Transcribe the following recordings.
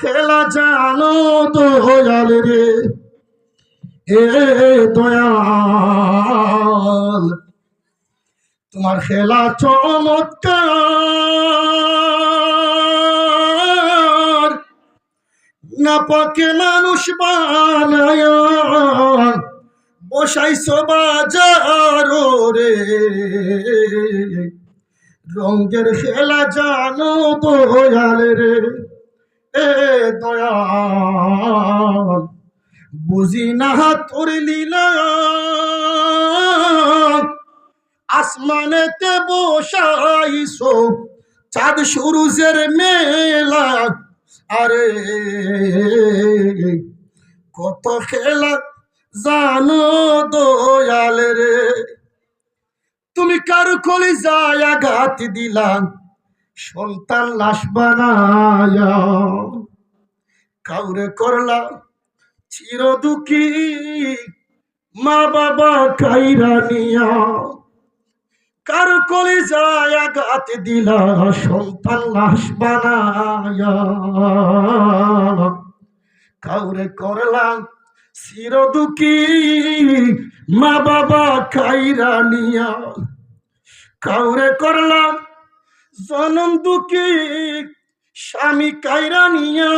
খেলা জানো দয়াল রে। এ দয়াল, তোমার খেলা চমৎকার। না পাকে মানুষ বানায়, বসাইছো বাজার রে। রঙ্গের খেলা জানো দয়াল রে। এ দয়াল, বুঝি না তোর লীলা। আসমানেতে বসাইছো চাঁদ সুরুজের মেলা। আরে, কত খেলা জানো দয়াল রে তুমি কার কলি যায় আঘাত দিলাম? সন্তান লাশ বানায়া। কাউরে করলা চির দুঃখী মা বাবা কাইরা নিয়া। কার কলি যায় আঘাত দিলা সন্তান লাশ বানায়া। কাউরে করলাম চির দুঃখী মা বাবা কাইরা নিয়া। কাউরে করলাম জনম দুঃখী স্বামী কাইরানিয়া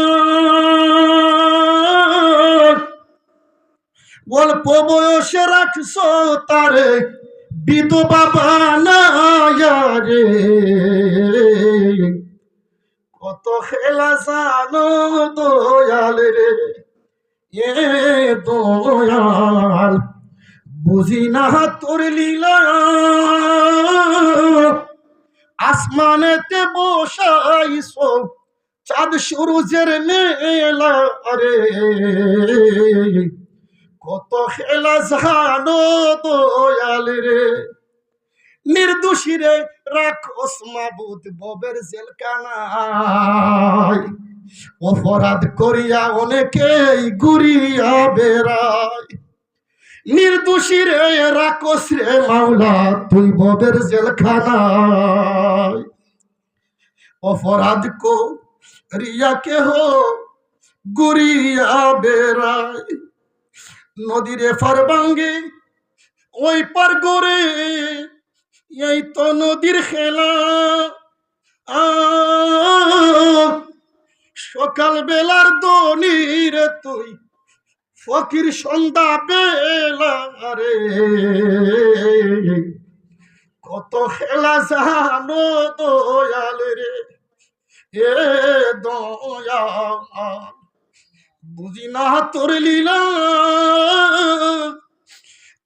অল্প বয়সে রাখছ তারে বিধবা বানায়া রে। কত খেলা জানো দয়াল রে। এ দয়াল, বুঝি না তোর লীলা। আসমানেতে বসাইছো, চাঁদ সূরজের মেলা রে কত খেলা জানো দয়াল রে। নির্দোষী রে রাখস মাবুদ ববের জেলখানায়। অপরাধ করিয়া অনেকেই ঘুরিয়া বেড়ায়। নির্দোষী রে রাখস রে, মাওলা, তুই ববের জেলখানায়। অপরাধ কো রিয়া কেহ গুরিয়া বেড়ায়। নদীরে ফার ভাঙ্গে, ওই পার গড়ে, এই তো নদীর খেলা। সকাল বেলার দনির তুই ফকির সন্ধ্যা বেলা রে কত খেলা জানো দয়াল রে, এ দয়াল। বুঝি না তোর লীলা,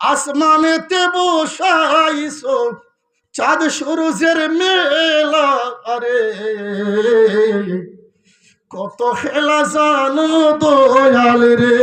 আসমানেতে বসাইছো, চাঁদ সূরজের মেলা, আরে কত খেলা জানো দয়াল রে?